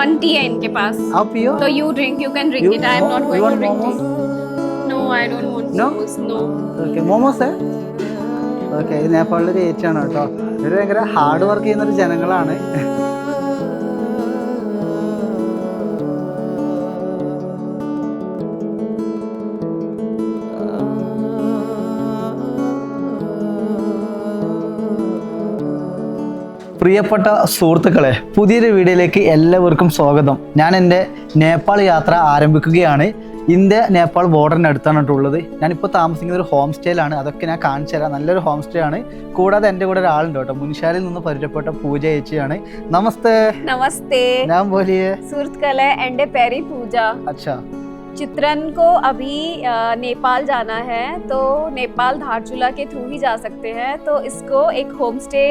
One T है इनके पास आप पियो तो you drink you can drink You- it I am not you going want to drink momos? No I don't want No? Momos no okay momos okay ഇത് നേപ്പാളിലൊരു ഏറ്റാണ് കേട്ടോ ഇവർ ഭയങ്കര hard work ചെയ്യുന്ന ഒരു ജനങ്ങളാണ് പ്രിയപ്പെട്ട സുഹൃത്തുക്കളെ പുതിയൊരു വീഡിയോയിലേക്ക് എല്ലാവർക്കും സ്വാഗതം. ഞാൻ എന്റെ നേപ്പാൾ യാത്ര ആരംഭിക്കുകയാണ്. ഇന്ത്യ നേപ്പാൾ ബോർഡറിനടുത്താണിട്ടുള്ളത് ഞാനിപ്പോൾ താമസിക്കുന്ന ഒരു ഹോം സ്റ്റേയിലാണ് അതൊക്കെ ഞാൻ കാണിച്ചു തരാം. നല്ലൊരു ഹോം സ്റ്റേ ആണ്. കൂടാതെ എന്റെ കൂടെ ഒരാളുണ്ട് കേട്ടോ. മുൻഷാലിൽ നിന്ന് പരിചയപ്പെട്ട പൂജ ചേച്ചിയാണ്. നമസ്തേ. നമസ്തേ. ഞാൻ പോലെ സുഹൃത്തുക്കളെ എന്റെ പേര് പൂജ. അച്ഛാ. चित्रन को अभी अ, नेपाल जाना है तो नेपाल धारचूला के थ्रू ही जा सकते हैं तो इसको एक होम स्टे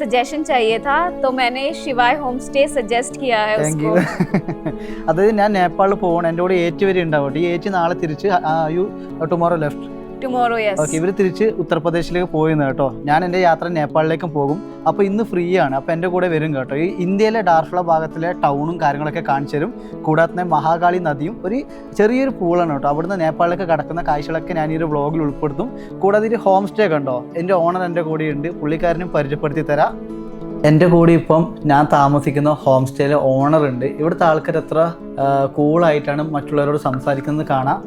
सजेशन चाहिए था तो मैंने शिवाय होम स्टे सजेस्ट किया है താങ്ക് യു उसको അതായത് ഞാൻ നേപ്പാളിൽ പോകണം എൻ്റെ കൂടെ ഏറ്റ് വരെ ഉണ്ടാവും ഈ ഏറ്റ് നാളെ തിരിച്ച് you tomorrow left tomorrow yes okay ഇവർ തിരിച്ച് ഉത്തർപ്രദേശിലേക്ക് പോയിന്ന് കേട്ടോ. ഞാൻ എന്റെ യാത്ര നേപ്പാളിലേക്കും പോകും. അപ്പോൾ ഇന്ന് ഫ്രീ ആണ് അപ്പോൾ എന്റെ കൂടെ വരും കേട്ടോ. ഈ ഇന്ത്യയിലെ ഡാർഫ്ല ഭാഗത്തിലെ ടൗണും കാര്യങ്ങളൊക്കെ കാണിച്ചു തരും. കൂടാതെ തന്നെ മഹാകാളി നദിയും ഒരു ചെറിയൊരു പൂളാണ് കേട്ടോ. അവിടുന്ന് നേപ്പാളിലേക്ക് കടക്കുന്ന കാഴ്ചകളൊക്കെ ഞാൻ ഈ ഒരു വ്ളോഗിൽ ഉൾപ്പെടുത്തും. കൂടാതെ ഒരു ഹോം സ്റ്റേ കണ്ടോ? എന്റെ ഓണർ എന്റെ കൂടെ ഉണ്ട്. പുള്ളിക്കാരനും പരിചയപ്പെടുത്തി തരാം. എന്റെ കൂടെ ഇപ്പം ഞാൻ താമസിക്കുന്ന ഹോം സ്റ്റേയിലെ ഓണർ ഉണ്ട്. ഇവിടുത്തെ ആൾക്കാർ എത്ര കൂളായിട്ടാണ് മറ്റുള്ളവരോട് സംസാരിക്കുന്നത് കാണാം.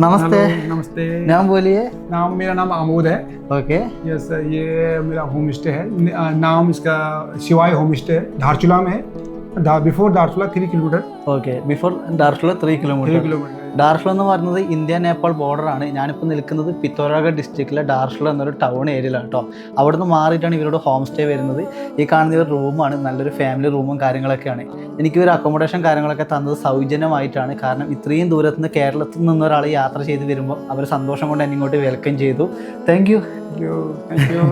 नमस्ते। नमस्ते। नाम बोलिए। नाम मेरा नाम आमोद है। ओके। यस ये मेरा होम स्टे है। नाम इसका शिवाय होम स्टे है। धारचूला में है। Before Dharchula three kilometre okay before Dharchula three kilometre three kilometre Dharchula എന്ന് പറയുന്നത് ഇന്ത്യ നേപ്പാൾ ബോർഡറാണ് ഞാനിപ്പോൾ നിൽക്കുന്നത് പിത്തോരാഗ ഡിസ്ട്രിക്റ്റിലെ ഡാർഷ്ല എന്നൊരു ടൗൺ ഏരിയയിലാണ് കേട്ടോ അവിടുന്ന് മാറിയിട്ടാണ് ഇവരോട് ഹോം സ്റ്റേ വരുന്നത്. ഈ കാണുന്ന ഒരു റൂമാണ് നല്ലൊരു ഫാമിലി റൂമും കാര്യങ്ങളൊക്കെയാണ്. എനിക്ക് ഒരു അക്കോമഡേഷൻ കാര്യങ്ങളൊക്കെ തന്നത് സൗജന്യമായിട്ടാണ്. കാരണം ഇത്രയും ദൂരത്ത് നിന്ന് കേരളത്തിൽ നിന്ന് ഒരാൾ യാത്ര ചെയ്ത് വരുമ്പോൾ അവർ സന്തോഷം കൊണ്ട് എന്നെ ഇങ്ങോട്ട് വെൽക്കം ചെയ്തു. താങ്ക് യു താങ്ക് യു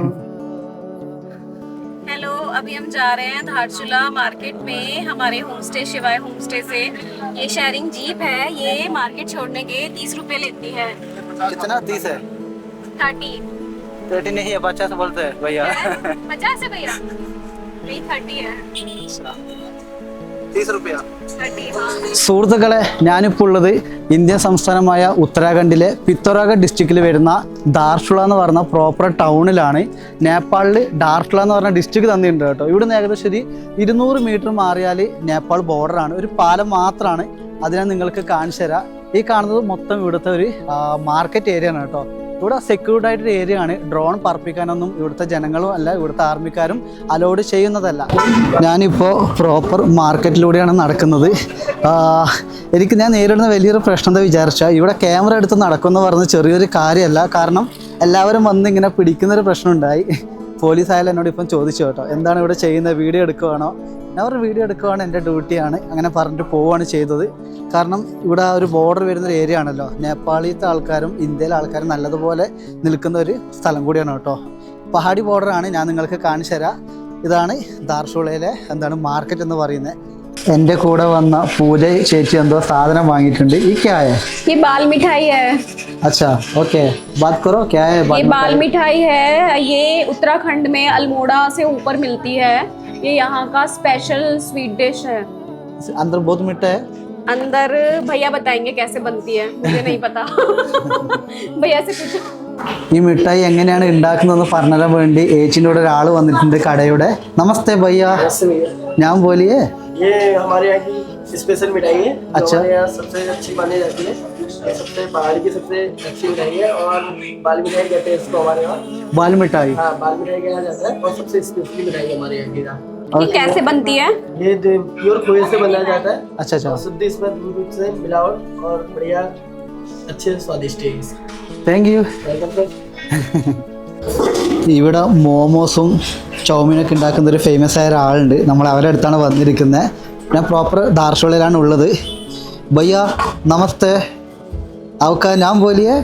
अभी हम जा रहे हैं धारचूला मार्केट में। हमारे home stay Shivay home stay से। ये शेयरिंग जीप है। ये मार्केट छोड़ने के तीस रुपए लेती है। कितना? तीस है? थर्टी। थर्टी नहीं है पचास बोलते है भैया। पचास है भैया? नहीं थर्टी है। थर्टी സുഹൃത്തുക്കളെ ഞാനിപ്പോൾ ഉള്ളത് ഇന്ത്യൻ സംസ്ഥാനമായ ഉത്തരാഖണ്ഡിലെ പിത്തോറാഗഡ് ഡിസ്ട്രിക്റ്റിൽ വരുന്ന ദാർഷുള എന്ന് പറഞ്ഞ പ്രോപ്പർ ടൗണിലാണ് നേപ്പാളിൽ ഡാർഷുള എന്ന് പറഞ്ഞ ഡിസ്ട്രിക്ട് തന്നിട്ടുണ്ട് കേട്ടോ. ഇവിടുന്ന് ഏകദേശം ഒരു ഇരുന്നൂറ് മീറ്റർ മാറിയാൽ നേപ്പാൾ ബോർഡറാണ് ഒരു പാലം മാത്രമാണ് അതിനെ നിങ്ങൾക്ക് കാണിച്ചു തരാം. ഈ കാണുന്നത് മൊത്തം ഇവിടുത്തെ ഒരു മാർക്കറ്റ് ഏരിയ ആണ് കേട്ടോ. ഇവിടെ സെക്യൂർഡ് ആയിട്ടൊരു ഏരിയ ആണ്. ഡ്രോൺ പറപ്പിക്കാനൊന്നും ഇവിടുത്തെ ജനങ്ങളും അല്ല ഇവിടുത്തെ ആർമിക്കാരും അലോഡ് ചെയ്യുന്നതല്ല. ഞാനിപ്പോൾ പ്രോപ്പർ മാർക്കറ്റിലൂടെയാണ് നടക്കുന്നത്. എനിക്ക് ഞാൻ നേരിടുന്ന വലിയൊരു പ്രശ്നം എന്താ വിചാരിച്ചാൽ ഇവിടെ ക്യാമറ എടുത്ത് നടക്കുമെന്ന് പറഞ്ഞ ചെറിയൊരു കാര്യമല്ല. കാരണം എല്ലാവരും വന്ന് ഇങ്ങനെ പിടിക്കുന്നൊരു പ്രശ്നമുണ്ടായി പോലീസ് ആയാലും എന്നോട് ഇപ്പം ചോദിച്ചു കേട്ടോ എന്താണ് ഇവിടെ ചെയ്യുന്നത്? വീഡിയോ എടുക്കുവാണോ? ഒരു വീഡിയോ എടുക്കുവാണ് എന്റെ ഡ്യൂട്ടിയാണ് അങ്ങനെ പറഞ്ഞിട്ട് പോവുകയാണ് ചെയ്തത്. കാരണം ഇവിടെ ഒരു ബോർഡർ വരുന്ന ഒരു ഏരിയ ആണല്ലോ. നേപ്പാളിലത്തെ ആൾക്കാരും ഇന്ത്യയിലെ ആൾക്കാരും നല്ലതുപോലെ നിൽക്കുന്ന ഒരു സ്ഥലം കൂടിയാണ് കേട്ടോ. പഹാടി ബോർഡറാണ് ഞാൻ നിങ്ങൾക്ക് കാണിച്ചു തരാം ഇതാണ് ദാർഷുളയിലെ എന്താണ് മാർക്കറ്റ് എന്ന് പറയുന്നത്. എൻ്റെ കൂടെ വന്ന പൂജ ചേച്ചി എന്തോ സാധനം വാങ്ങിയിട്ടുണ്ട് ഈ ക്യായ ये बाल मिठाई है अच्छा ओके बात करो क्या है ये बाल मिठाई है ये उत्तराखंड में अल्मोड़ा से ऊपर मिलती है ये यहाँ का स्पेशल स्वीट डिश है अंदर बहुत मीठा है अंदर भैया बताएंगे कैसे बनती है मुझे नहीं पता भैया से पूछो ഈ മിഠായി എങ്ങനെയാണ് ഉണ്ടാക്കുന്നതെന്ന് പറഞ്ഞുതരാൻ വേണ്ടി ഏച്ചിൻ്റെ കൂടെ ഒരാൾ വന്നിട്ടുണ്ട് കടയുടെ നമസ്തേ ഭയ്യ ഞാൻ പോലിയേ ये हमारे यहाँ की स्पेशल मिठाई है अच्छा। यहाँ सबसे अच्छी मानी जाती है। सबसे बाहर की सबसे अच्छी मिठाई है और बाल मिठाई कहते हैं इसको हमारे यहाँ। बाल मिठाई? हाँ बाल मिठाई कहा जाता है और सबसे स्पेशल मिठाई है हमारे यहाँ की यहाँ ये कैसे बनती है? ये प्योर खोए से बनाया जाता है। अच्छा अच्छा। शुद्ध इसमें दूध से मिलावट और बढ़िया अच्छे स्वादिष्ट है थैंक यू वेलकम सर ഇവിടെ മോമോസും ചൗമീനൊക്കെ ഉണ്ടാക്കുന്ന ഒരു ഫേമസ് ആയ ഒരാളുണ്ട്. നമ്മൾ അവരുടെ അടുത്താണ് വന്നിരിക്കുന്നത് ഞാൻ പ്രോപ്പർ ദാർഷോളയിലാണ് ഉള്ളത്. ഭയ്യ നമസ്തേ. അവക്ക ഞാൻ പോലിയെ?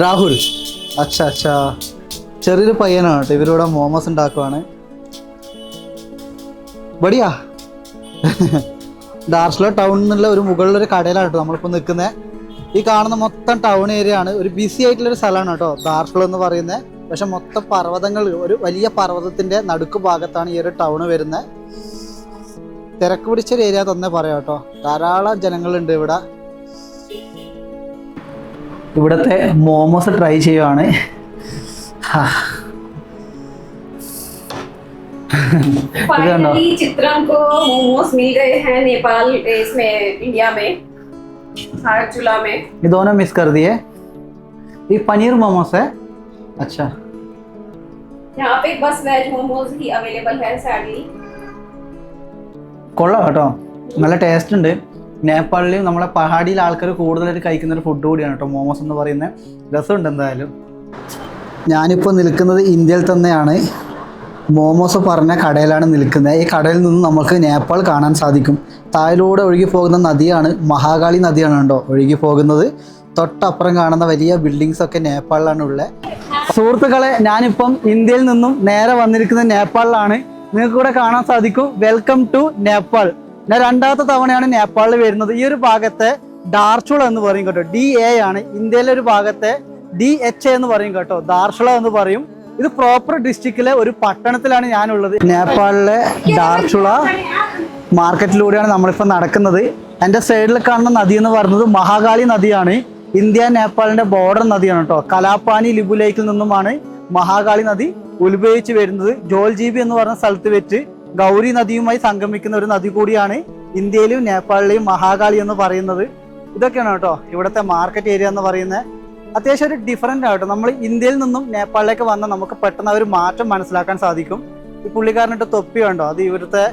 രാഹുൽ. അച്ഛ അച്ഛ. ചെറിയൊരു പയ്യനാണ് കേട്ടോ. ഇവരിവിടെ മോമോസ് ഉണ്ടാക്കുവാണ്. ബടിയാ. ഡാർസ്ലോ ടൗൺ എന്നുള്ള ഒരു മുകളിലൊരു കടയിലാണ് കേട്ടോ നമ്മളിപ്പോൾ നിൽക്കുന്നത് ഈ കാണുന്ന മൊത്തം ടൗൺ ഏരിയ ആണ്. ഒരു ബിസി ആയിട്ടുള്ള ഒരു സ്ഥലമാണ് കേട്ടോ ദാർസ്ലോ എന്ന് പറയുന്നത് പക്ഷെ മൊത്തം പർവ്വതങ്ങൾ ഒരു വലിയ പർവ്വതത്തിന്റെ നടുക്ക് ഭാഗത്താണ് ഈ ഒരു ടൗൺ വരുന്നത് തിരക്ക് പിടിച്ചൊരു ഏരിയ തന്നെ പറയാം കേട്ടോ ധാരാളം ജനങ്ങളുണ്ട് ഇവിടെ ഇവിടുത്തെ മോമോസ് ട്രൈ ചെയ്യുവാണ് ഹാ. ഇത് കണ്ടോ फाइनली चित्रम को मोमोज मिल गए हैं नेपाल इसमें इंडिया में धारचूला में ये दोनों मिस कर दिए ये पनीर मोमोस है अच्छा यहाँ पे बस वेज मोमोज ही अवेलेबल है सैडली കൊള്ളാം കേട്ടോ നല്ല ടേസ്റ്റ് ഉണ്ട് നേപ്പാളിലും നമ്മളെ പഹാടിയിലെ ആൾക്കാർ കൂടുതലായിട്ട് കഴിക്കുന്ന ഒരു ഫുഡ് കൂടിയാണ് കേട്ടോ മോമോസ് എന്ന് പറയുന്നത് രസമുണ്ട് എന്തായാലും ഞാനിപ്പോൾ നിൽക്കുന്നത് ഇന്ത്യയിൽ തന്നെയാണ് മോമോസ് പറഞ്ഞ കടയിലാണ് നിൽക്കുന്നത് ഈ കടയിൽ നിന്ന് നമുക്ക് നേപ്പാൾ കാണാൻ സാധിക്കും താഴിലൂടെ ഒഴുകി പോകുന്ന നദിയാണ് മഹാകാളി നദിയാണ് കേട്ടോ ഒഴുകി പോകുന്നത് തൊട്ടപ്പുറം കാണുന്ന വലിയ ബിൽഡിങ്സ് ഒക്കെ നേപ്പാളിലാണ് ഉള്ളത് സുഹൃത്തുക്കളെ ഞാനിപ്പം ഇന്ത്യയിൽ നിന്നും നേരെ വന്നിരിക്കുന്ന നേപ്പാളിലാണ്. നിങ്ങൾക്ക് കൂടെ കാണാൻ സാധിക്കും. വെൽക്കം ടു നേപ്പാൾ ഞാൻ രണ്ടാമത്തെ തവണയാണ് നേപ്പാളിൽ വരുന്നത്. ഈ ഒരു ഭാഗത്തെ ഡാർച്ചുള എന്ന് പറയും കേട്ടോ. ഡി എ ആണ്. ഇന്ത്യയിലെ ഒരു ഭാഗത്തെ ഡി എച്ച് എ എന്ന് പറയും കേട്ടോ. ദാർഷുള എന്ന് പറയും. ഇത് പ്രോപ്പർ ഡിസ്ട്രിക്റ്റിലെ ഒരു പട്ടണത്തിലാണ് ഞാനുള്ളത്. നേപ്പാളിലെ ഡാർച്ചുള മാർക്കറ്റിലൂടെയാണ് നമ്മളിപ്പോൾ നടക്കുന്നത്. എന്റെ സൈഡിൽ കാണുന്ന നദി എന്ന് പറയുന്നത് മഹാകാളി നദിയാണ്. ഇന്ത്യ നേപ്പാളിന്റെ ബോർഡർ നദിയാണ് കേട്ടോ. കലാപ്പാനി ലിബു ലേക്കിൽ നിന്നുമാണ് മഹാകാളി നദി ഉത്ഭവിച്ചു വരുന്നത്. ജോൽജീബി എന്ന് പറഞ്ഞ സ്ഥലത്ത് വെച്ച് ഗൗരി നദിയുമായി സംഗമിക്കുന്ന ഒരു നദി കൂടിയാണ് ഇന്ത്യയിലും നേപ്പാളിലെയും മഹാകാളി എന്ന് പറയുന്നത്. ഇതൊക്കെയാണ് കേട്ടോ ഇവിടുത്തെ മാർക്കറ്റ് ഏരിയ എന്ന് പറയുന്നത്. അത്യാവശ്യം ഒരു ഡിഫറന്റ് ആട്ടോ നമ്മൾ ഇന്ത്യയിൽ നിന്നും നേപ്പാളിലേക്ക് വന്ന നമുക്ക് പെട്ടെന്ന് ഒരു മാറ്റം മനസ്സിലാക്കാൻ സാധിക്കും. ഈ പുള്ളിക്കാരനിട്ട് തൊപ്പി കണ്ടോ? അത് ഇവിടുത്തെ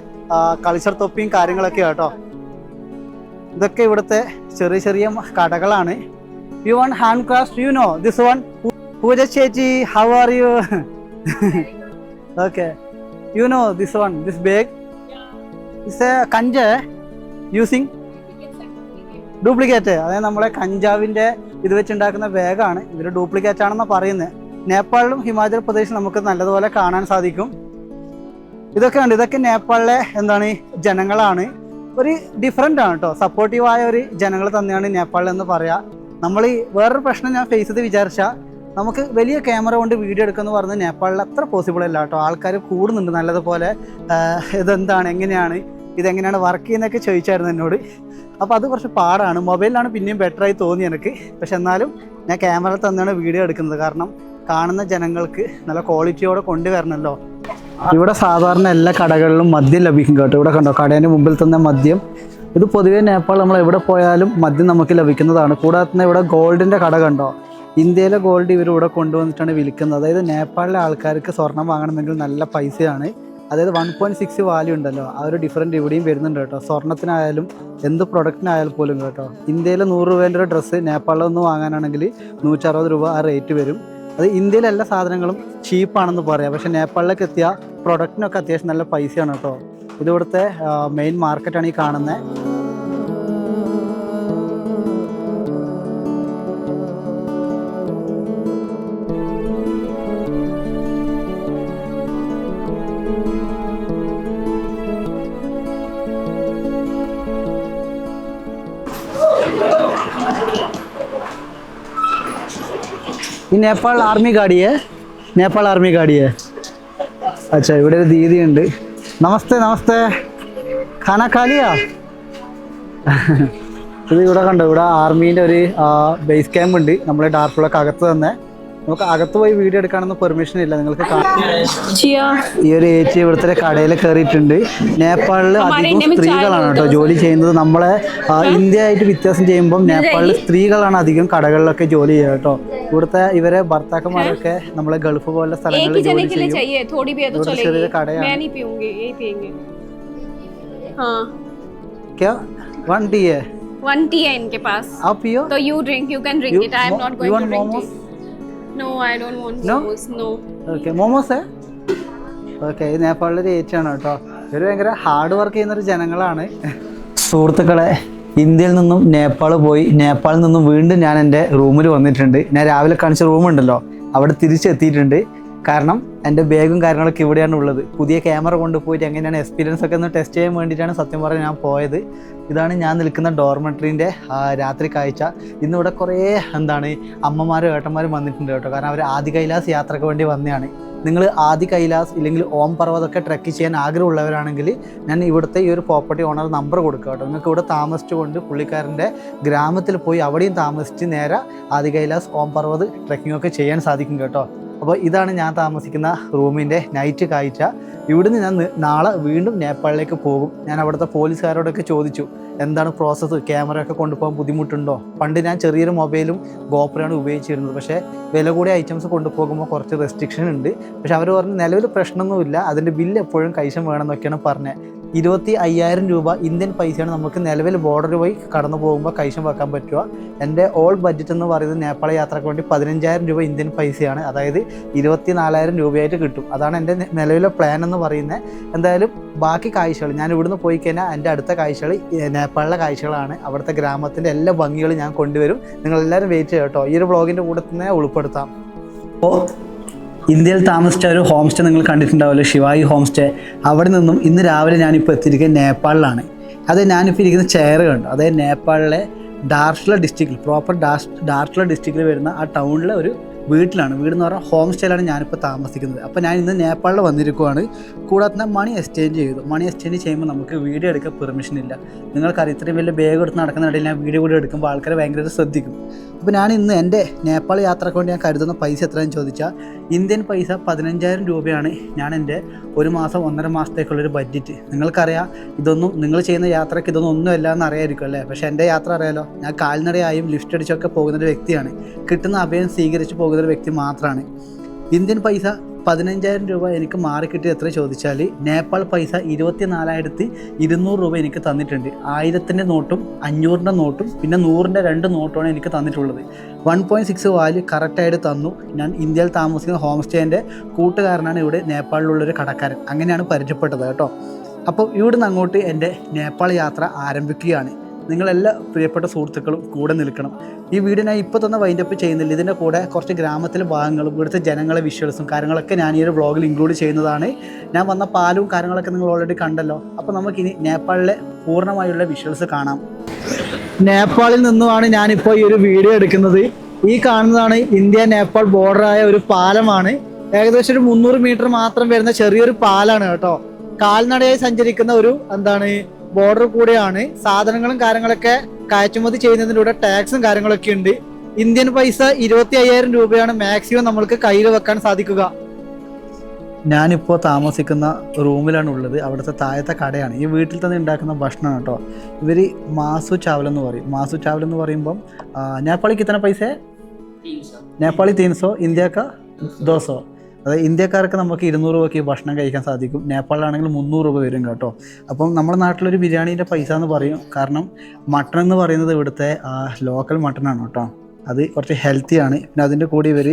കൾച്ചർ തൊപ്പിയും കാര്യങ്ങളൊക്കെ ആട്ടോ ഇതൊക്കെ ഇവിടുത്തെ ചെറിയ ചെറിയ കടകളാണ്. You one hand you know this one. Pooja Chechi how are you? Okay. You know this one this bag? Yeah. it's a kanja using? Duplicate അതായത് നമ്മളെ കഞ്ചാവിന്റെ ഇത് വെച്ചുണ്ടാക്കുന്ന ബാഗാണ് ഇതിൽ ഡ്യൂപ്ലിക്കേറ്റ് ആണെന്ന് പറയുന്നത് നേപ്പാളിലും ഹിമാചൽ പ്രദേശിലും നമുക്ക് നല്ലതുപോലെ കാണാൻ സാധിക്കും. ഇതൊക്കെ ഉണ്ട് ഇതൊക്കെ നേപ്പാളിലെ എന്താണ്? ജനങ്ങളാണ്. ഒരു ഡിഫറെന്റ് ആണ് കേട്ടോ സപ്പോർട്ടീവായ ഒരു ജനങ്ങൾ തന്നെയാണ് നേപ്പാളിൽ എന്ന് പറയാം. നമ്മൾ ഈ വേറൊരു പ്രശ്നം ഞാൻ ഫേസ് ചെയ്ത് വിചാരിച്ചാൽ നമുക്ക് വലിയ ക്യാമറ കൊണ്ട് വീഡിയോ എടുക്കുന്നു പറഞ്ഞ് നേപ്പാളിൽ അത്ര പോസിബിൾ അല്ല കേട്ടോ. ആൾക്കാർ കൂടുന്നുണ്ട് നല്ലതുപോലെ ഇതെന്താണ് എങ്ങനെയാണ് ഇതെങ്ങനെയാണ് വർക്ക് ചെയ്യുന്നതൊക്കെ ചോദിച്ചായിരുന്നു എന്നോട്. അപ്പോൾ അത് കുറച്ച് പാടാണ്. മൊബൈലിലാണ് പിന്നെയും ബെറ്റർ ആയി തോന്നി എനിക്ക്. പക്ഷെ എന്നാലും ഞാൻ ക്യാമറ തന്നെയാണ് വീഡിയോ എടുക്കുന്നത്. കാരണം കാണുന്ന ജനങ്ങൾക്ക് നല്ല ക്വാളിറ്റിയോടെ കൊണ്ടുവരണമല്ലോ ഇവിടെ സാധാരണ എല്ലാ കടകളിലും മദ്യം ലഭിക്കും കേട്ടോ. ഇവിടെ കണ്ടോ കടേന്റെ മുമ്പിൽ തന്നെ മദ്യം. ഇത് പൊതുവേ നേപ്പാൾ നമ്മൾ എവിടെ പോയാലും മദ്യം നമുക്ക് ലഭിക്കുന്നതാണ്. കൂടാതെ തന്നെ ഇവിടെ ഗോൾഡിന്റെ കട കണ്ടോ? ഇന്ത്യയിലെ ഗോൾഡ് ഇവർ ഇവിടെ കൊണ്ടുവന്നിട്ടാണ് വിൽക്കുന്നത്. അതായത് നേപ്പാളിലെ ആൾക്കാർക്ക് സ്വർണം വാങ്ങണമെങ്കിൽ നല്ല പൈസയാണ്. അതായത് വൺ പോയിന്റ് സിക്സ് വാല്യൂ ഉണ്ടല്ലോ. ആ ഒരു ഡിഫറന്റ് ഇവിടെയും വരുന്നുണ്ട് കേട്ടോ. സ്വർണത്തിനായാലും എന്ത് പ്രൊഡക്റ്റിനായാലും പോലും കേട്ടോ. ഇന്ത്യയിലെ നൂറ് രൂപേന്റെ ഒരു ഡ്രസ്സ് നേപ്പാളിൽ നിന്ന് വാങ്ങാനാണെങ്കിൽ നൂറ്ററുപത് രൂപ ആ റേറ്റ് വരും. അത് ഇന്ത്യയിലെ എല്ലാ സാധനങ്ങളും ചീപ്പാണെന്ന് പറയാം. പക്ഷേ നേപ്പാളിലേക്ക് എത്തിയ പ്രൊഡക്റ്റിനൊക്കെ അത്യാവശ്യം നല്ല പൈസയാണ് കേട്ടോ. ഇത് ഇവിടുത്തെ മെയിൻ മാർക്കറ്റാണ് ഈ കാണുന്നത് ഈ നേപ്പാൾ ആർമി ഗാഡിയെ നേപ്പാൾ ആർമി ഗാഡിയെ അച്ഛാ ഇവിടെ ഒരു ദീതി ഉണ്ട് നമസ്തേ നമസ്തേ. ഖാന ഖാലിയാ ഇത് ഇവിടെ കണ്ടോ ഇവിടെ ആർമീന്റെ ഒരു ബേസ് ക്യാമ്പ് ഉണ്ട്. നമ്മളെ ഡാർഫുളൊക്കെ അകത്ത് തന്നെ. നമുക്ക് അകത്ത് പോയി വീഡിയോ എടുക്കാനൊന്നും പെർമിഷൻ ഇല്ല. നിങ്ങൾക്ക് ഈ ഒരു ഏച്ചി ഇവിടുത്തെ കടയിൽ കയറിയിട്ടുണ്ട്. നേപ്പാളിൽ അധികം സ്ത്രീകളാണ് കേട്ടോ. ജോലി ചെയ്യുന്നത് നമ്മളെ ഇന്ത്യ ആയിട്ട് വ്യത്യാസം ചെയ്യുമ്പോൾ നേപ്പാളിൽ സ്ത്രീകളാണ് അധികം കടകളിലൊക്കെ ജോലി ചെയ്യുക കേട്ടോ. ഇവിടുത്തെ ഇവരെ ഭർത്താക്കന്മാരൊക്കെ നമ്മളെ ഗൾഫ് പോലുള്ള एक സ്ഥലങ്ങളിൽ ही जने ജോലി के लिए ചെയ്യും चाहिए थोड़ी भी है तो इधर से चलेगी इधर कड़े मैं हैं। नहीं पीऊंगी यही पियेंगे हाँ क्या वन टी है वन टी है इनके पास आप पियो तो you drink you can drink You- it I am mo- not you going want to drink momos? tea no I don't want No? momos no okay momos okay ഇത് നേപ്പാളിലെ ഒരു ഏച്ചാണ് കേട്ടോ ഇവർ ഭയങ്കര ഹാർഡ് വർക്ക് ചെയ്യുന്ന ഒരു ജനങ്ങളാണ് സുഹൃത്തുക്കളെ ഇന്ത്യയിൽ നിന്നും നേപ്പാൾ പോയി നേപ്പാളിൽ നിന്നും വീണ്ടും ഞാൻ എന്റെ റൂമിൽ വന്നിട്ടുണ്ട്. ഞാൻ രാവിലെ കാണിച്ച റൂമുണ്ടല്ലോ അവിടെ തിരിച്ചെത്തിയിട്ടുണ്ട്. കാരണം എന്റെ ബാഗും കാര്യങ്ങളൊക്കെ ഇവിടെയാണ് ഉള്ളത്. പുതിയ ക്യാമറ കൊണ്ടുപോയിട്ട് എങ്ങനെയാണ് എക്സ്പീരിയൻസ് ഒക്കെ ഒന്ന് ടെസ്റ്റ് ചെയ്യാൻ വേണ്ടിയിട്ടാണ് സത്യം പറഞ്ഞാൽ ഞാൻ പോയത്. ഇതാണ് ഞാൻ നിൽക്കുന്ന ഡോർമെട്രീന്റെ രാത്രി കാഴ്ച. ഇന്നിവിടെ കുറേ എന്താണ് അമ്മമാരും ഏട്ടന്മാരും വന്നിട്ടുണ്ട് കേട്ടോ. കാരണം അവർ ആദ്യ കൈലാസ് യാത്രയ്ക്ക് വേണ്ടി വന്നതാണ്. നിങ്ങൾ ആദി കൈലാസ് ഇല്ലെങ്കിൽ ഓം പർവതമൊക്കെ ട്രക്ക് ചെയ്യാൻ ആഗ്രഹമുള്ളവരാണെങ്കിൽ ഞാൻ ഇവിടുത്തെ ഈ ഒരു പ്രോപ്പർട്ടി ഓണർ നമ്പർ കൊടുക്കുക കേട്ടോ. നിങ്ങൾക്ക് ഇവിടെ താമസിച്ചുകൊണ്ട് പുള്ളിക്കാരന്റെ ഗ്രാമത്തിൽ പോയി അവിടെയും താമസിച്ച് നേരെ ആദി കൈലാസ് ഓം പർവത് ട്രക്കിംഗ് ഒക്കെ ചെയ്യാൻ സാധിക്കും കേട്ടോ. അപ്പോൾ ഇതാണ് ഞാൻ താമസിക്കുന്ന റൂമിന്റെ നൈറ്റ് കാഴ്ച. ഇവിടുന്ന് ഞാൻ നാളെ വീണ്ടും നേപ്പാളിലേക്ക് പോകും. ഞാൻ അവിടുത്തെ പോലീസുകാരോടൊക്കെ ചോദിച്ചു എന്താണ് പ്രോസസ്സ് ക്യാമറ ഒക്കെ കൊണ്ടുപോകാൻ ബുദ്ധിമുട്ടുണ്ടോ? പണ്ട് ഞാൻ ചെറിയൊരു മൊബൈലും ഗോപ്രയാണ് ഉപയോഗിച്ചിരുന്നത്. പക്ഷേ വില കൂടിയ ഐറ്റംസ് കൊണ്ടുപോകുമ്പോൾ കുറച്ച് റെസ്ട്രിക്ഷൻ ഉണ്ട്. പക്ഷേ അവർ പറഞ്ഞു നിലവിൽ പ്രശ്നമൊന്നുമില്ല. അതിന്റെ ബില്ല് എപ്പോഴും കൈശം വേണമെന്നൊക്കെയാണ് പറഞ്ഞത് ഇരുപത്തി അയ്യായിരം രൂപ ഇന്ത്യൻ പൈസയാണ് നമുക്ക് നിലവിൽ ബോർഡർ വഴി കടന്നു പോകുമ്പോൾ കൈശം വെക്കാൻ പറ്റുക. എന്റെ ഓൾ ബഡ്ജറ്റ് എന്ന് പറയുന്നത് നേപ്പാൾ യാത്രയ്ക്ക് വേണ്ടി പതിനഞ്ചായിരം രൂപ ഇന്ത്യൻ പൈസയാണ്. അതായത് ഇരുപത്തി നാലായിരം രൂപയായിട്ട് കിട്ടും. അതാണ് എന്റെ നിലവിലെ പ്ലാൻ എന്ന് പറയുന്നത്. എന്തായാലും ബാക്കി കാഴ്ചകൾ ഞാൻ ഇവിടുന്ന് പോയി കഴിഞ്ഞാൽ എന്റെ അടുത്ത കാഴ്ചകൾ നേപ്പാളിലെ കാഴ്ചകളാണ്. അവിടുത്തെ ഗ്രാമത്തിന്റെ എല്ലാ ഭംഗികളും ഞാൻ കൊണ്ടുവരും. നിങ്ങളെല്ലാവരും വെയിറ്റ് ചെയ്യാം കേട്ടോ. ഈ ഒരു ബ്ലോഗിന്റെ കൂടെ തന്നെ ഉൾപ്പെടുത്താം. അപ്പോൾ ഇന്ത്യയിൽ താമസിച്ച ഒരു ഹോം സ്റ്റേ നിങ്ങൾ കണ്ടിട്ടുണ്ടാവുമല്ലോ ശിവായി ഹോം സ്റ്റേ അവിടെ നിന്നും ഇന്ന് രാവിലെ ഞാനിപ്പോൾ എത്തിയിരിക്കുന്നത് നേപ്പാളിലാണ്. അത് ഞാനിപ്പോൾ ഇരിക്കുന്ന ചെയർ കണ്ടു? അതായത് നേപ്പാളിലെ ഡാർഷ്ല ഡിസ്ട്രിക്റ്റിൽ പ്രോപ്പർ ഡാർഷ് ഡാർഷ്ല ഡിസ്ട്രിക്റ്റിൽ വരുന്ന ആ ടൗണിലെ ഒരു വീട്ടിലാണ്. വീട് എന്ന് പറഞ്ഞാൽ ഹോം സ്റ്റേയിലാണ് ഞാനിപ്പോൾ താമസിക്കുന്നത്. അപ്പോൾ ഞാൻ ഇന്ന് നേപ്പാളിൽ വന്നിരിക്കുവാണ്. കൂടാതെ തന്നെ മണി എക്സ്ചേഞ്ച് ചെയ്തു. മണി എക്സ്ചേഞ്ച് ചെയ്യുമ്പോൾ നമുക്ക് വീഡിയോ എടുക്കാൻ പെർമിഷൻ ഇല്ല. നിങ്ങൾക്കറിയാം ഇത്രയും വലിയ ബാഗ് എടുത്ത് നടക്കുന്ന ഇടയിൽ ഞാൻ വീഡിയോ കൂടി എടുക്കുമ്പോൾ ആൾക്കാരെ ഭയങ്കര ശ്രദ്ധിക്കും. അപ്പോൾ ഞാൻ ഇന്ന് എന്റെ നേപ്പാൾ യാത്രയ്ക്ക് വേണ്ടി ഞാൻ കരുതുന്ന പൈസ എത്രയെന്ന് ചോദിച്ചാൽ ഇന്ത്യൻ പൈസ പതിനഞ്ചായിരം രൂപയാണ് ഞാൻ എന്റെ ഒരു മാസം ഒന്നര മാസത്തേക്കുള്ളൊരു ബഡ്ജറ്റ് നിങ്ങൾക്കറിയാം ഇതൊന്നും നിങ്ങൾ ചെയ്യുന്ന യാത്രയ്ക്ക് ഇതൊന്നും ഒന്നുമല്ല എന്ന് അറിയായിരിക്കും അല്ലേ? പക്ഷേ എന്റെ യാത്ര അറിയാലോ ഞാൻ കാൽനടയായും ലിഫ്റ്റ് അടിച്ചൊക്കെ പോകുന്നൊരു വ്യക്തിയാണ്. കിട്ടുന്ന അഭയം സ്വീകരിച്ച് പോകുന്നൊരു വ്യക്തി മാത്രമാണ് ഇന്ത്യൻ പൈസ പതിനഞ്ചായിരം രൂപ എനിക്ക് മാറിക്കിട്ടി എത്ര ചോദിച്ചാൽ നേപ്പാൾ പൈസ ഇരുപത്തി നാലായിരത്തി ഇരുന്നൂറ് രൂപ എനിക്ക് തന്നിട്ടുണ്ട്. ആയിരത്തിന്റെ നോട്ടും അഞ്ഞൂറിന്റെ നോട്ടും പിന്നെ നൂറിന്റെ രണ്ട് നോട്ടുമാണ് എനിക്ക് തന്നിട്ടുള്ളത്. വൺ പോയിന്റ് സിക്സ് വാല്യൂ കറക്റ്റായിട്ട് തന്നു. ഞാൻ ഇന്ത്യയിൽ താമസിക്കുന്ന ഹോം സ്റ്റേന്റെ കൂട്ടുകാരനാണ് ഇവിടെ നേപ്പാളിലുള്ളൊരു കടക്കാരൻ. അങ്ങനെയാണ് പരിചയപ്പെട്ടത് കേട്ടോ. അപ്പോൾ ഇവിടുന്ന് അങ്ങോട്ട് എന്റെ നേപ്പാൾ യാത്ര ആരംഭിക്കുകയാണ്. നിങ്ങളെല്ലാ പ്രിയപ്പെട്ട സുഹൃത്തുക്കളും കൂടെ നിൽക്കണം. ഈ വീഡിയോ ഞാൻ ഇപ്പോൾ തന്നെ വൈൻഡപ്പ് ചെയ്യുന്നില്ല. ഇതിന്റെ കൂടെ കുറച്ച് ഗ്രാമത്തിലെ ഭാഗങ്ങളും ഇവിടുത്തെ ജനങ്ങളെ വിഷ്വൽസും കാര്യങ്ങളൊക്കെ ഞാൻ ഈ ഒരു വ്ളോഗിൽ ഇൻക്ലൂഡ് ചെയ്യുന്നതാണ്. ഞാൻ വന്ന പാലും കാര്യങ്ങളൊക്കെ നിങ്ങൾ ഓൾറെഡി കണ്ടല്ലോ. അപ്പോൾ നമുക്കിനി നേപ്പാളിലെ പൂർണമായുള്ള വിഷ്വൽസ് കാണാം. നേപ്പാളിൽ നിന്നുമാണ് ഞാനിപ്പോൾ ഈ ഒരു വീഡിയോ എടുക്കുന്നത്. ഈ കാണുന്നതാണ് ഇന്ത്യ നേപ്പാൾ ബോർഡറായ ഒരു പാലമാണ്. ഏകദേശം ഒരു മുന്നൂറ് മീറ്റർ മാത്രം വരുന്ന ചെറിയൊരു പാലാണ് കേട്ടോ. കാൽനടയായി സഞ്ചരിക്കുന്ന ഒരു എന്താണ് ബോർഡർ കൂടെയാണ് സാധനങ്ങളും കാര്യങ്ങളൊക്കെ കയറ്റുമതി ചെയ്യുന്നതിലൂടെ ടാക്സും കാര്യങ്ങളൊക്കെ ഉണ്ട്. ഇന്ത്യൻ പൈസ ഇരുപത്തി അയ്യായിരം രൂപയാണ് മാക്സിമം നമ്മൾക്ക് കയ്യിൽ വെക്കാൻ സാധിക്കുക. ഞാനിപ്പോൾ താമസിക്കുന്ന റൂമിലാണ് ഉള്ളത്. അവിടുത്തെ താഴത്തെ കടയാണ്. ഈ വീട്ടിൽ തന്നെ ഉണ്ടാക്കുന്ന ഭക്ഷണമാണ് കേട്ടോ ഇവർ മാസു ചാവൽ എന്ന് പറയും. മാസു ചാവൽ എന്ന് പറയുമ്പം നേപ്പാളിക്ക് ഇത്ര പൈസ? നേപ്പാളി തീൻസോ ഇന്ത്യക്ക ദോസോ? അതായത് ഇന്ത്യക്കാർക്ക് നമുക്ക് ഇരുന്നൂറ് രൂപയ്ക്ക് ഭക്ഷണം കഴിക്കാൻ സാധിക്കും. നേപ്പാളിലാണെങ്കിൽ മുന്നൂറ് രൂപ വരും കേട്ടോ. അപ്പം നമ്മുടെ നാട്ടിലൊരു ബിരിയാണീന്റെ പൈസ എന്ന് പറയും. കാരണം മട്ടൺ എന്ന് പറയുന്നത് ഇവിടുത്തെ ലോക്കൽ മട്ടനാണ് കേട്ടോ. അത് കുറച്ച് ഹെൽത്തിയാണ് പിന്നെ അതിന്റെ കൂടെ ഇവർ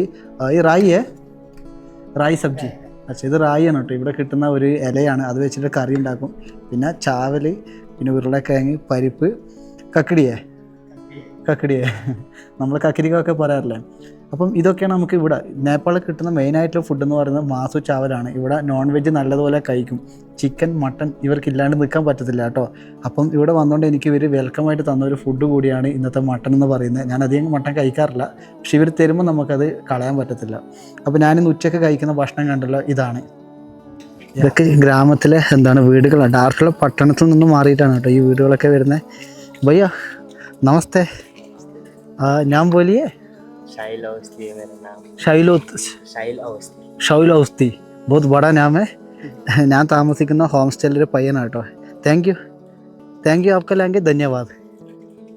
ഈ റായിയേ റായി സബ്ജി. പക്ഷേ ഇത് റായി ആണ് കേട്ടോ. ഇവിടെ കിട്ടുന്ന ഒരു ഇലയാണ്. അത് വെച്ചിട്ട് കറി ഉണ്ടാക്കും. പിന്നെ ചാവൽ പിന്നെ ഉരുളക്കിഴങ്ങ് പരിപ്പ് കക്കിടിയേ കക്കിടിയേ നമ്മൾ കക്കിരിക്കൊക്കെ പറയാറില്ലേ അപ്പം ഇതൊക്കെയാണ് നമുക്ക് ഇവിടെ നേപ്പാളിൽ കിട്ടുന്ന മെയിനായിട്ടുള്ള ഫുഡ് എന്ന് പറയുന്നത് മാസു ചാവലാണ്. ഇവിടെ നോൺ വെജ് നല്ലതുപോലെ കഴിക്കും. ചിക്കൻ മട്ടൺ ഇവർക്കില്ലാണ്ട് നിൽക്കാൻ പറ്റത്തില്ല കേട്ടോ. അപ്പം ഇവിടെ വന്നുകൊണ്ട് എനിക്ക് ഇവർ വെൽക്കമായിട്ട് തന്ന ഒരു ഫുഡ് കൂടിയാണ് ഇന്നത്തെ മട്ടൺ എന്ന് പറയുന്നത്. ഞാൻ അധികം മട്ടൺ കഴിക്കാറില്ല. പക്ഷെ ഇവർ തരുമ്പോൾ നമുക്കത് കളയാൻ പറ്റത്തില്ല. അപ്പോൾ ഞാനിന്ന് ഉച്ചയ്ക്ക് കഴിക്കുന്ന ഭക്ഷണം കണ്ടല്ലോ ഇതാണ്. ഇതൊക്കെ ഗ്രാമത്തിലെ എന്താണ് വീടുകളാണ് ഡാർക്കുള്ള പട്ടണത്തിൽ നിന്നും മാറിയിട്ടാണ് കേട്ടോ ഈ വീടുകളൊക്കെ വരുന്നത്. ഭയ്യ നമസ്തേ. ഞാൻ പോലെയേ शाहिल अवस्थी है मेरा नाम ഷൈലോത്ത് शाहिल अवस्थी ഷൗൽ ഔസ്തി ബഹുത് ബഡാ നാമേ ഞാൻ താമസിക്കുന്ന ഹോം സ്റ്റേയിലൊരു പയ്യനാണ് കേട്ടോ താങ്ക് യു താങ്ക് യു आपका ലാംഗ്വേജ് ധന്യവാദ്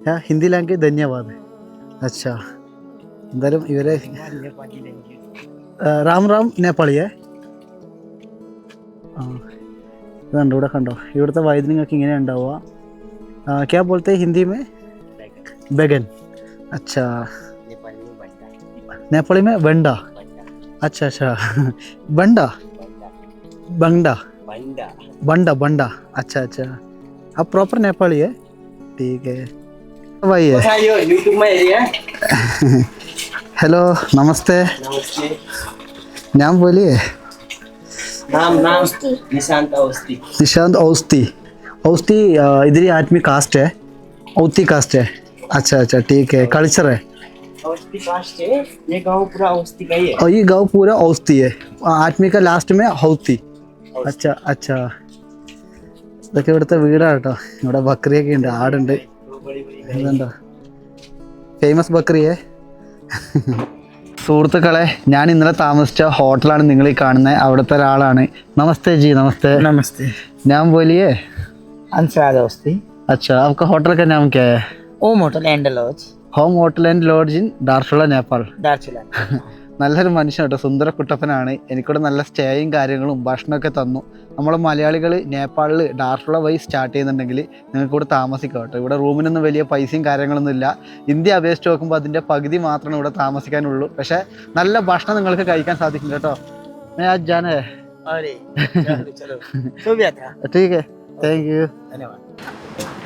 हाँ हिंदी ലാംഗ്വേജ് ധന്യവാദ് അച്ഛാ എന്തായാലും ഇവരെ ആ, റാം റാം നേപ്പാളിയേ ആ ഇത് കണ്ടോ ഇവിടെ കണ്ടോ ഇവിടുത്തെ വൈദ്യുതിങ്ങൾക്ക് ഇങ്ങനെ ഉണ്ടാവുക ആ, ക്യാ ബോൾത്തെ ഹിന്ദി മേ ബഗൻ അച്ഛാ नेपाली में बंडा नेपाली में वेंडा बंडा अच्छा अच्छा बंडा बंडा बंडा बंडा बंडा बंडा अच्छा अच्छा आप प्रॉपर नेपाली है ठीक है भाई है हाँ यूट्यूब में हेलो नमस्ते नाम बोलिए नाम नाम निशांत अवस्थी निशांत औस्ती औस्ती इधर ही आदमी कास्ट है औती कास्ट है अच्छा अच्छा ठीक है कल्चर है औस्ती कास्ट है ये गांव पूरा औस्ती का ही है और ये गाँव पूरा औस्ती है आठवीं का लास्ट में हौती അച്ഛാ അച്ഛാ ഇതൊക്കെ ഇവിടുത്തെ വീടാണ് കേട്ടോ ഇവിടെ ബക്രിയൊക്കെ ഉണ്ട് ആടുണ്ട് वो बड़ी बड़ी ഇതുണ്ടോ ഫേമസ് ബക്രിയെ സുഹൃത്തുക്കളെ ഞാൻ ഇന്നലെ താമസിച്ച ഹോട്ടലാണ് നിങ്ങൾ ഈ കാണുന്നത് അവിടുത്തെ ഒരാളാണ് നമസ്തേ ജി നമസ്തേ नमस्ते ഞാൻ बोलिए अंशराज औस्ती अच्छा आपका होटल का नाम क्या है Om hotel and laws home hotel and lodge in Darchula Nepal Darchula നല്ലൊരു മനുഷ്യൻ കേട്ടോ സുന്ദര കുട്ടപ്പനാണ് എനിക്കിവിടെ നല്ല സ്റ്റേയും കാര്യങ്ങളും ഭക്ഷണമൊക്കെ തന്നു നമ്മൾ മലയാളികൾ നേപ്പാളിൽ ഡാർഫുള വഴി സ്റ്റാർട്ട് ചെയ്യുന്നുണ്ടെങ്കിൽ നിങ്ങൾക്ക് ഇവിടെ താമസിക്കാം കേട്ടോ ഇവിടെ റൂമിനൊന്നും വലിയ പൈസയും കാര്യങ്ങളൊന്നും ഇല്ല ഇന്ത്യ അപേക്ഷിച്ച് നോക്കുമ്പോൾ അതിൻ്റെ പകുതി മാത്രമേ ഇവിടെ താമസിക്കാനുള്ളൂ പക്ഷേ നല്ല ഭക്ഷണം നിങ്ങൾക്ക് കഴിക്കാൻ സാധിക്കും കേട്ടോ ഞാൻ ആ ജാനേ अरे चलो चलो तो भी आता ठीक है താങ്ക് യു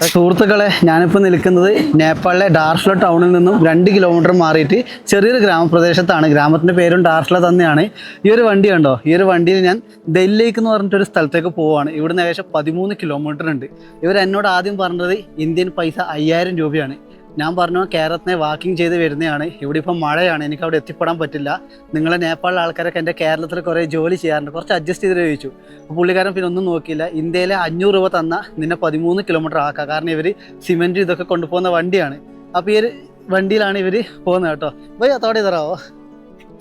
സുഹൃത്തുക്കളെ ഞാനിപ്പോൾ നിൽക്കുന്നത് നേപ്പാളിലെ ഡാർഷ്ല ടൗണിൽ നിന്നും രണ്ട് കിലോമീറ്റർ മാറിയിട്ട് ചെറിയൊരു ഗ്രാമപ്രദേശത്താണ്. ഗ്രാമത്തിന്റെ പേരും ഡാർഷ്ല തന്നെയാണ്. ഈ ഒരു വണ്ടി ഉണ്ടോ ഈ ഒരു വണ്ടിയിൽ ഞാൻ ഡൽഹിക്ക് എന്ന് പറഞ്ഞിട്ടൊരു സ്ഥലത്തേക്ക് പോവുകയാണ് ഇവിടുന്ന് ഏകദേശം പതിമൂന്ന് കിലോമീറ്റർ ഉണ്ട്. ഇവർ എന്നോട് ആദ്യം പറഞ്ഞത് ഇന്ത്യൻ പൈസ അയ്യായിരം രൂപയാണ്. ഞാൻ പറഞ്ഞു കേരളത്തിനെ വാക്കിംഗ് ചെയ്ത് വരുന്നതാണ്. ഇവിടെ ഇപ്പം മഴയാണ്. എനിക്ക് അവിടെ എത്തിപ്പെടാൻ പറ്റില്ല. നിങ്ങളെ നേപ്പാളിലെ ആൾക്കാരൊക്കെ എന്റെ കേരളത്തിൽ കുറേ ജോലി ചെയ്യാറുണ്ട്. കുറച്ച് അഡ്ജസ്റ്റ് ചെയ്ത് ചോദിച്ചു. അപ്പോൾ പുള്ളിക്കാരൻ പിന്നെ ഒന്നും നോക്കിയില്ല. ഇന്ത്യയിലെ അഞ്ഞൂറ് രൂപ തന്ന നിന്നെ പതിമൂന്ന് കിലോമീറ്റർ ആക്കുക കാരണം ഇവർ സിമെന്റ് ഇതൊക്കെ കൊണ്ടുപോകുന്ന വണ്ടിയാണ്. അപ്പോൾ ഈ ഒരു വണ്ടിയിലാണ് ഇവർ പോകുന്നത് കേട്ടോ. വൈ അതോടെ തരാവോ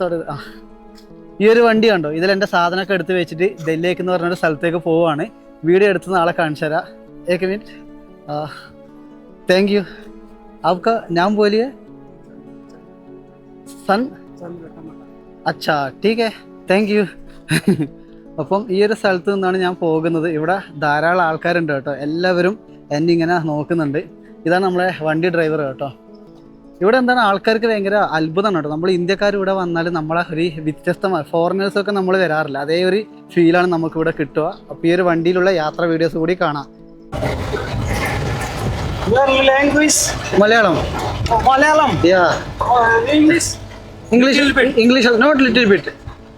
തോടെ ആ. ഈ ഒരു വണ്ടി കണ്ടോ? ഇതിൽ എന്റെ സാധനമൊക്കെ എടുത്ത് വെച്ചിട്ട് ഡൽഹിയിലേക്ക് എന്ന് പറഞ്ഞൊരു സ്ഥലത്തേക്ക് പോവുകയാണ്. വീഡിയോ എടുത്ത് നാളെ കാണിച്ചു തരാം ഏക്ക് മിനിറ്റ് താങ്ക് യു आपका नाम बोलिए सन അച്ഛാ ടീക്ക് താങ്ക് യു അപ്പം ഈ ഒരു സ്ഥലത്ത് നിന്നാണ് ഞാൻ പോകുന്നത് ഇവിടെ ധാരാളം ആൾക്കാരുണ്ട് കേട്ടോ എല്ലാവരും എന്നെ ഇങ്ങനെ നോക്കുന്നുണ്ട് ഇതാണ് നമ്മളെ വണ്ടി ഡ്രൈവർ കേട്ടോ ഇവിടെ എന്താണ് ആൾക്കാർക്ക് ഭയങ്കര അത്ഭുതമാണ് കേട്ടോ നമ്മൾ ഇന്ത്യക്കാർ ഇവിടെ വന്നാൽ നമ്മളെ ഒരു വ്യത്യസ്തമായ ഫോറിനേഴ്സൊക്കെ നമ്മൾ വരാറില്ല അതേ ഒരു ഫീലാണ് നമുക്ക് ഇവിടെ കിട്ടുക അപ്പോൾ ഈ ഒരു വണ്ടിയിലുള്ള യാത്രാ വീഡിയോസ് കൂടി കാണാം Language Malayalam Malayalam yeah English English, English, not little bit.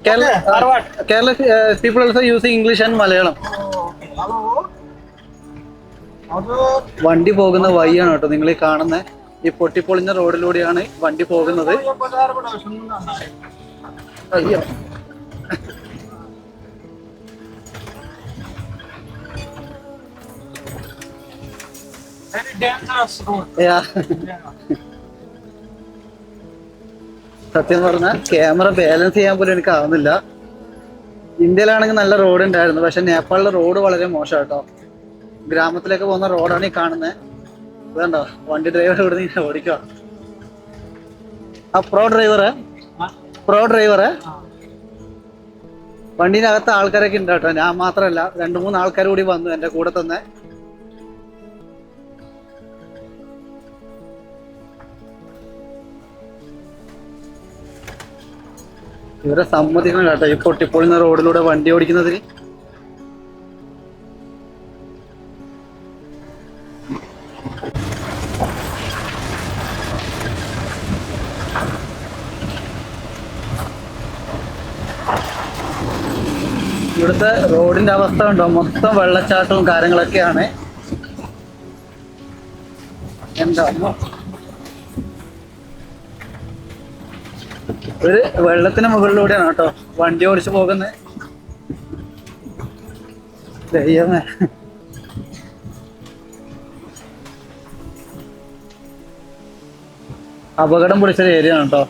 Kerala, Okay, or what? Kerala uh, people also using English and Malayalam. വണ്ടി പോകുന്ന വഴിയാണ് കേട്ടോ നിങ്ങൾ ഈ കാണുന്ന ഈ പൊട്ടിപ്പൊളിഞ്ഞ റോഡിലൂടെയാണ് വണ്ടി പോകുന്നത് അയ്യോ സത്യം പറഞ്ഞാൽ ക്യാമറ ബാലൻസ് ചെയ്യാൻ പോലും എനിക്ക് ആവുന്നില്ല. ഇന്ത്യയിലാണെങ്കിൽ നല്ല റോഡ് ഉണ്ടായിരുന്നു പക്ഷെ നേപ്പാളിലെ റോഡ് വളരെ മോശം കേട്ടോ. ഗ്രാമത്തിലേക്ക് പോകുന്ന റോഡാണ് ഈ കാണുന്നത് അതുകൊണ്ടോ വണ്ടി ഡ്രൈവർ ഇവിടെ നിന്ന് ഓടിക്കുക ആ പ്രോ ഡ്രൈവറ് പ്രോ ഡ്രൈവറ് വണ്ടീനകത്ത് ആൾക്കാരൊക്കെ ഉണ്ട് കേട്ടോ. ഞാൻ മാത്രമല്ല രണ്ട് മൂന്ന് ആൾക്കാർ കൂടി വന്നു എന്റെ കൂടെ തന്നെ. ഇവരെ സമ്മതിക്കണം കേട്ടോ ഈ പൊട്ടിപ്പൊളിന്ന റോഡിലൂടെ വണ്ടി ഓടിക്കുന്നതിന് ഇവിടുത്തെ റോഡിന്റെ അവസ്ഥ ഉണ്ടോ മൊത്തം വെള്ളച്ചാട്ടവും കാര്യങ്ങളൊക്കെയാണ്. എന്താ? ഒരു വെള്ളത്തിന് മുകളിലൂടെയാണ് കേട്ടോ. വണ്ടി ഓടിച്ചു പോകുന്നത് അപകടം പിടിച്ചൊരു ഏരിയ ആണ് കേട്ടോ.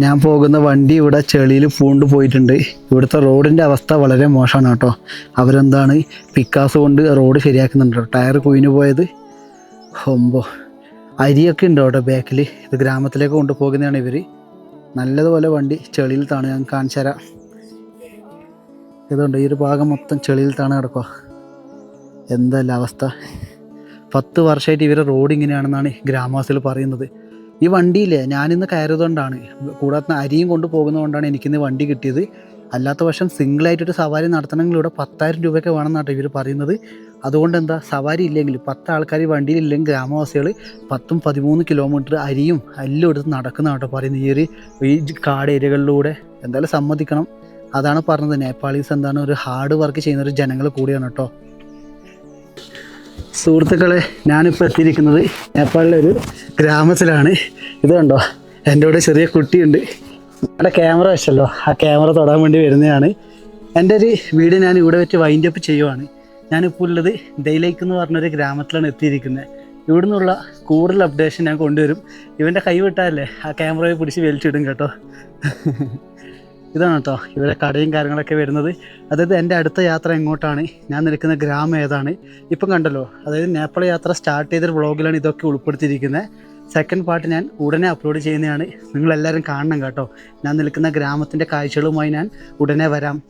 ഞാൻ പോകുന്ന വണ്ടി ഇവിടെ ചെളിയിൽ പൂണ്ട് പോയിട്ടുണ്ട്. ഇവിടുത്തെ റോഡിന്റെ അവസ്ഥ വളരെ മോശമാണ് കേട്ടോ. അവരെന്താണ് പിക്കാസ് കൊണ്ട് റോഡ് ശരിയാക്കുന്നുണ്ട് ടയർ കുയിന് പോയത്. ഹൊമ്പോ. അരിയൊക്കെ ഉണ്ട് കേട്ടോ ബാക്കിൽ. ഇത് ഗ്രാമത്തിലേക്ക് കൊണ്ടുപോകുന്നതാണ് ഇവർ നല്ലതുപോലെ വണ്ടി ചെളിയിൽ താണ്. ഞാൻ കാണിച്ചു തരാം. ഇതുണ്ട് ഈ ഒരു ഭാഗം മൊത്തം ചെളിയിൽ താണ് കിടക്കുക എന്തല്ല അവസ്ഥ? പത്ത് വർഷമായിട്ട് ഇവരെ റോഡ് ഇങ്ങനെയാണെന്നാണ് ഗ്രാമവാസികൾ പറയുന്നത്. ഈ വണ്ടിയില്ലേ ഞാനിന്ന് കയറിയതുകൊണ്ടാണ്. കൂടാത്ത അരിയും കൊണ്ട് പോകുന്നതുകൊണ്ടാണ് എനിക്കിന്ന് വണ്ടി കിട്ടിയത്. അല്ലാത്ത പക്ഷം സിംഗിളായിട്ടൊരു സവാരി നടത്തണമെങ്കിൽ ഇവിടെ പത്തായിരം രൂപയൊക്കെ വേണമെന്നാട്ടോ ഇവർ പറയുന്നത്. അതുകൊണ്ട് എന്താ സവാരി ഇല്ലെങ്കിൽ പത്ത് ആൾക്കാർ ഇല്ലെങ്കിൽ ഗ്രാമവാസികൾ പത്തും പതിമൂന്ന് കിലോമീറ്റർ അരിയും എല്ലാം എടുത്ത് നടക്കുന്ന കേട്ടോ പറയുന്നത്. ഈ ഒരു ഈ കാട് ഏരിയകളിലൂടെ എന്തായാലും സമ്മതിക്കണം. അതാണ് പറഞ്ഞത്. നേപ്പാളീസ് എന്താണ് ഒരു ഹാർഡ് വർക്ക് ചെയ്യുന്ന ഒരു ജനങ്ങൾ കൂടിയാണ് കേട്ടോ. സുഹൃത്തുക്കളെ ഞാനിപ്പോൾ എത്തിയിരിക്കുന്നത് നേപ്പാളിലെ ഒരു ഗ്രാമത്തിലാണ്. ഇത് കണ്ടോ? എന്റെ കൂടെ ചെറിയ കുട്ടിയുണ്ട്. അവിടെ ക്യാമറ വെച്ചല്ലോ. ആ ക്യാമറ തൊടാൻ വേണ്ടി വരുന്നതാണ്. എന്റെ ഒരു വീട് ഞാൻ ഇവിടെ വെച്ച് വൈൻഡ് അപ്പ് ചെയ്യുവാണ്. ഞാനിപ്പോൾ ഉള്ളത് ദൈലേക്ക് എന്ന് പറഞ്ഞൊരു ഗ്രാമത്തിലാണ് എത്തിയിരിക്കുന്നത്. ഇവിടെ നിന്നുള്ള കൂടുതൽ അപ്ഡേഷൻ ഞാൻ കൊണ്ടുവരും. ഇവന്റെ കൈ വിട്ടാലേ ആ ക്യാമറയെ പിടിച്ച് വലിച്ചിടും കേട്ടോ. ഇതാണ് കേട്ടോ ഇവിടെ കടയും കാര്യങ്ങളൊക്കെ വരുന്നത്. അതായത് എന്റെ അടുത്ത യാത്ര എങ്ങോട്ടാണ്? ഞാൻ നിൽക്കുന്ന ഗ്രാമം ഏതാണ്? ഇപ്പം കണ്ടല്ലോ അതായത് നേപ്പാൾ യാത്ര സ്റ്റാർട്ട് ചെയ്തൊരു വ്ളോഗിലാണ് ഇതൊക്കെ ഉൾപ്പെടുത്തിയിരിക്കുന്നത് സെക്കൻഡ് പാർട്ട് ഞാൻ ഉടനെ അപ്ലോഡ് ചെയ്യുന്നതാണ്. നിങ്ങളെല്ലാവരും കാണണം കേട്ടോ. ഞാൻ നിൽക്കുന്ന ഗ്രാമത്തിന്റെ കാഴ്ചകളുമായി ഞാൻ ഉടനെ വരാം.